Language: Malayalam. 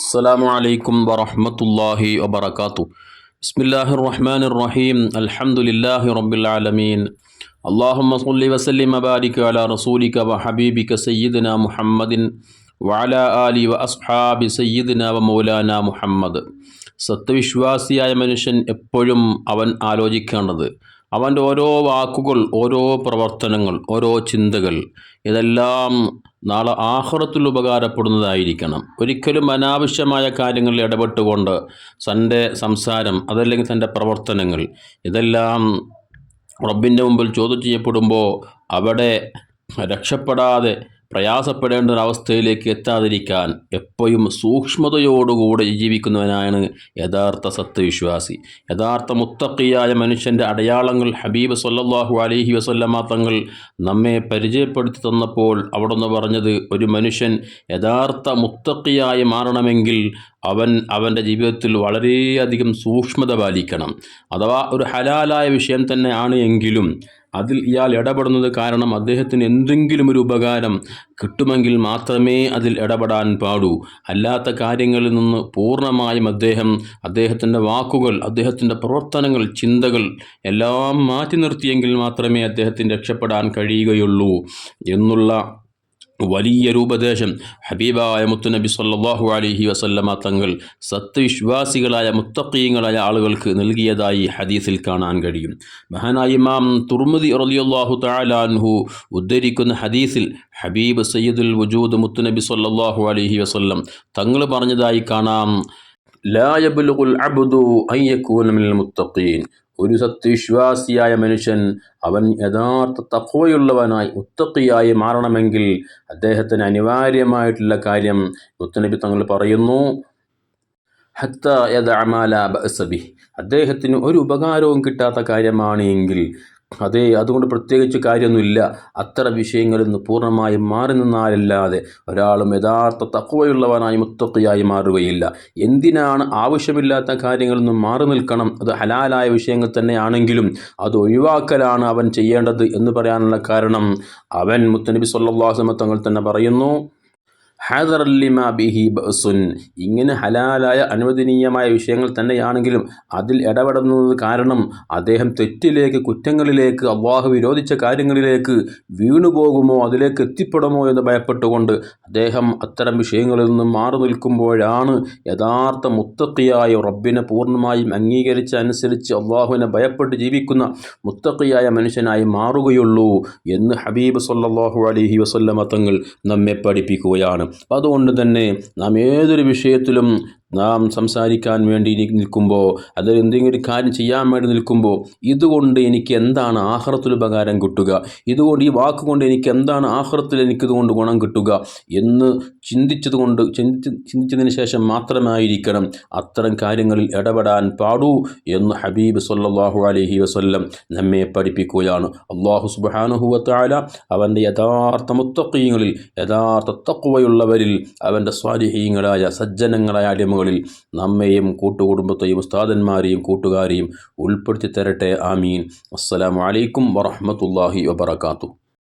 السلام عليكم ورحمة الله وبركاته بسم الله الرحمن الرحيم الحمد لله رب العالمين اللهم صل وسلم وبارك على رسولك وحبيبك سيدنا محمد وعلى آله وأصحاب سيدنا ومولانا മുഹമ്മദ് സത്യവിശ്വാസിയായ മനുഷ്യൻ എപ്പോഴും അവൻ ആലോചിക്കേണ്ടത് അവന്റെ ഓരോ വാക്കുകൾ ഓരോ പ്രവർത്തനങ്ങൾ ഓരോ ചിന്തകൾ ഇതെല്ലാം നാളെ ആഹ്റത്തിൽ ഉപകാരപ്പെടുന്നതായിരിക്കണം. ഒരിക്കലും അനാവശ്യമായ കാര്യങ്ങളിൽ ഇടപെട്ടുകൊണ്ട് തന്റെ സംസാരം അതല്ലെങ്കിൽ തന്റെ പ്രവർത്തനങ്ങൾ ഇതെല്ലാം റബ്ബിന്റെ മുമ്പിൽ ചോദ്യം ചെയ്യപ്പെടുമ്പോൾ അവിടെ രക്ഷപ്പെടാതെ പ്രയാസപ്പെടേണ്ട ഒരവസ്ഥയിലേക്ക് എത്താതിരിക്കാൻ എപ്പോഴും സൂക്ഷ്മതയോടുകൂടെ ജീവിക്കുന്നവനാണ് യഥാർത്ഥ സത്യവിശ്വാസി. യഥാർത്ഥ മുത്തക്കിയായ മനുഷ്യന്റെ അടയാളങ്ങൾ ഹബീബ് സല്ലാഹു അലഹി വസല്ലമ തങ്ങൾ നമ്മെ പരിചയപ്പെടുത്തി തന്നപ്പോൾ അവിടെ നിന്ന് പറഞ്ഞത് ഒരു മനുഷ്യൻ യഥാർത്ഥ മുത്തക്കിയായി മാറണമെങ്കിൽ അവൻ അവന്റെ ജീവിതത്തിൽ വളരെയധികം സൂക്ഷ്മത പാലിക്കണം. അഥവാ ഒരു ഹലാലായ വിഷയം തന്നെ ആണ് എങ്കിലും അതിൽ ഇയാൾ ഇടപെടുന്നത് കാരണം അദ്ദേഹത്തിന് എന്തെങ്കിലും ഒരു ഉപകാരം കിട്ടുമെങ്കിൽ മാത്രമേ അതിൽ ഇടപെടാൻ പാടൂ. അല്ലാത്ത കാര്യങ്ങളിൽ നിന്ന് പൂർണമായും അദ്ദേഹം അദ്ദേഹത്തിന്റെ വാക്കുകൾ അദ്ദേഹത്തിന്റെ പ്രവർത്തനങ്ങൾ ചിന്തകൾ എല്ലാം മാറ്റി നിർത്തിയെങ്കിൽ മാത്രമേ അദ്ദേഹത്തിന് രക്ഷപ്പെടാൻ കഴിയുകയുള്ളൂ എന്നുള്ള വലിയൊരു ഉപദേശം ഹബീബായ മുത്തുനബി സല്ലാഹു അലൈഹി വസല്ലമ തങ്ങൾ സത്യവിശ്വാസികളായ മുത്തക്കീയങ്ങളായ ആളുകൾക്ക് നൽകിയതായി ഹദീസിൽ കാണാൻ കഴിയും. മഹാനായ ഇമാം തുർമുദി റളിയല്ലാഹു താലാൻഹു ഉദ്ധരിക്കുന്ന ഹദീസിൽ ഹബീബ് സയ്യിദുൽ വജൂദ് മുത്തുനബി സല്ലാഹു അലൈഹി വസല്ലം തങ്ങൾ പറഞ്ഞതായി കാണാം. ലാ യബ്ലുൽ അബ്ദു അൻ യകൂന മിനൽ മുത്തഖീൻ. ഒരു സത്യവിശ്വാസിയായ മനുഷ്യൻ അവൻ യഥാർത്ഥ തഖ്വയുള്ളവനായി മുത്തക്കിയായി മാറണമെങ്കിൽ അദ്ദേഹത്തിന് അനിവാര്യമായിട്ടുള്ള കാര്യം മുത്തനബി തങ്ങൾ പറയുന്നു. ഹത്ത യദ് അമാല ബഅസബി അദ്ദേഹത്തിന് ഒരു ഉപകാരവും കിട്ടാത്ത കാര്യമാണ് എങ്കിൽ അതെ അതുകൊണ്ട് പ്രത്യേകിച്ച് കാര്യമൊന്നുമില്ല. അത്തരം വിഷയങ്ങളിൽ നിന്ന് പൂർണമായും മാറി നിന്നാലല്ലാതെ ഒരാളും യഥാർത്ഥ തക്കവയുള്ളവനായി മുത്തക്കയായി മാറുകയില്ല. എന്തിനാണ് ആവശ്യമില്ലാത്ത കാര്യങ്ങളിൽ നിന്നും മാറി നിൽക്കണം? അത് ഹലാലായ വിഷയങ്ങൾ തന്നെയാണെങ്കിലും അത് ഒഴിവാക്കലാണ് അവൻ ചെയ്യേണ്ടത് എന്ന് പറയാനുള്ള കാരണം. അവൻ മുത്തനബി സല്ലാസ്മ തങ്ങൾ തന്നെ പറയുന്നു ബിഹി ഇങ്ങനെ ഹലാലായ അനുവദനീയമായ വിഷയങ്ങൾ തന്നെയാണെങ്കിലും അതിൽ ഇടപെടുന്നത് കാരണം അദ്ദേഹം തെറ്റിലേക്ക് കുറ്റങ്ങളിലേക്ക് അള്ളാഹു വിരോധിച്ച കാര്യങ്ങളിലേക്ക് വീണുപോകുമോ അതിലേക്ക് എത്തിപ്പെടുമോ എന്ന് ഭയപ്പെട്ടുകൊണ്ട് അദ്ദേഹം അത്തരം വിഷയങ്ങളിൽ നിന്നും മാറി നിൽക്കുമ്പോഴാണ് യഥാർത്ഥ മുത്തക്കിയായ റബ്ബിനെ പൂർണമായും അംഗീകരിച്ച അനുസരിച്ച് അള്ളാഹുവിനെ ഭയപ്പെട്ട് ജീവിക്കുന്ന മുത്തക്കിയായ മനുഷ്യനായി മാറുകയുള്ളൂ എന്ന് ഹബീബ് സല്ലാഹു അലഹി വസല്ലമ തങ്ങൾ നമ്മെ പഠിപ്പിക്കുകയാണ്. അപ്പം അതുകൊണ്ട് തന്നെ നാം ഏതൊരു വിഷയത്തിലും നാം സംസാരിക്കാൻ വേണ്ടി നിൽക്കുമ്പോൾ അത് എന്തെങ്കിലും ഒരു കാര്യം ചെയ്യാൻ വേണ്ടി നിൽക്കുമ്പോൾ ഇതുകൊണ്ട് എനിക്ക് എന്താണ് ആഹ്റത്തിൽ ഉപകാരം കിട്ടുക? ഇതുകൊണ്ട് ഈ വാക്കുകൊണ്ട് എനിക്ക് എന്താണ് ആഹ്റത്തിൽ എനിക്കിതുകൊണ്ട് ഗുണം കിട്ടുക? എന്ന് ചിന്തിച്ചത് കൊണ്ട് ചിന്തിച്ച് ചിന്തിച്ചതിന് ശേഷം മാത്രമായിരിക്കണം അത്തരം കാര്യങ്ങളിൽ ഇടപെടാൻ പാടൂ എന്ന് ഹബീബ് സല്ലാഹു അലഹി വസ്ല്ലം നമ്മെ പഠിപ്പിക്കുകയാണ്. അള്ളാഹു സുബാനുഹുവത്തായ അവന്റെ യഥാർത്ഥ മുത്തക്കീങ്ങളിൽ യഥാർത്ഥ തക്കുവയുള്ളവരിൽ അവന്റെ സ്വാലിഹീങ്ങളായ സജ്ജനങ്ങളായ അടിമകൾ ങ്ങളിൽ നമ്മെയും കൂട്ടുകുടുംബത്തെയും ഉസ്താദന്മാരെയും കൂട്ടുകാരെയും ഉൾപ്പെടുത്തി തരട്ടെ ആമീൻ അസ്സലാമലൈക്കും വറഹമത്തല്ലാഹി വബർക്കാത്തു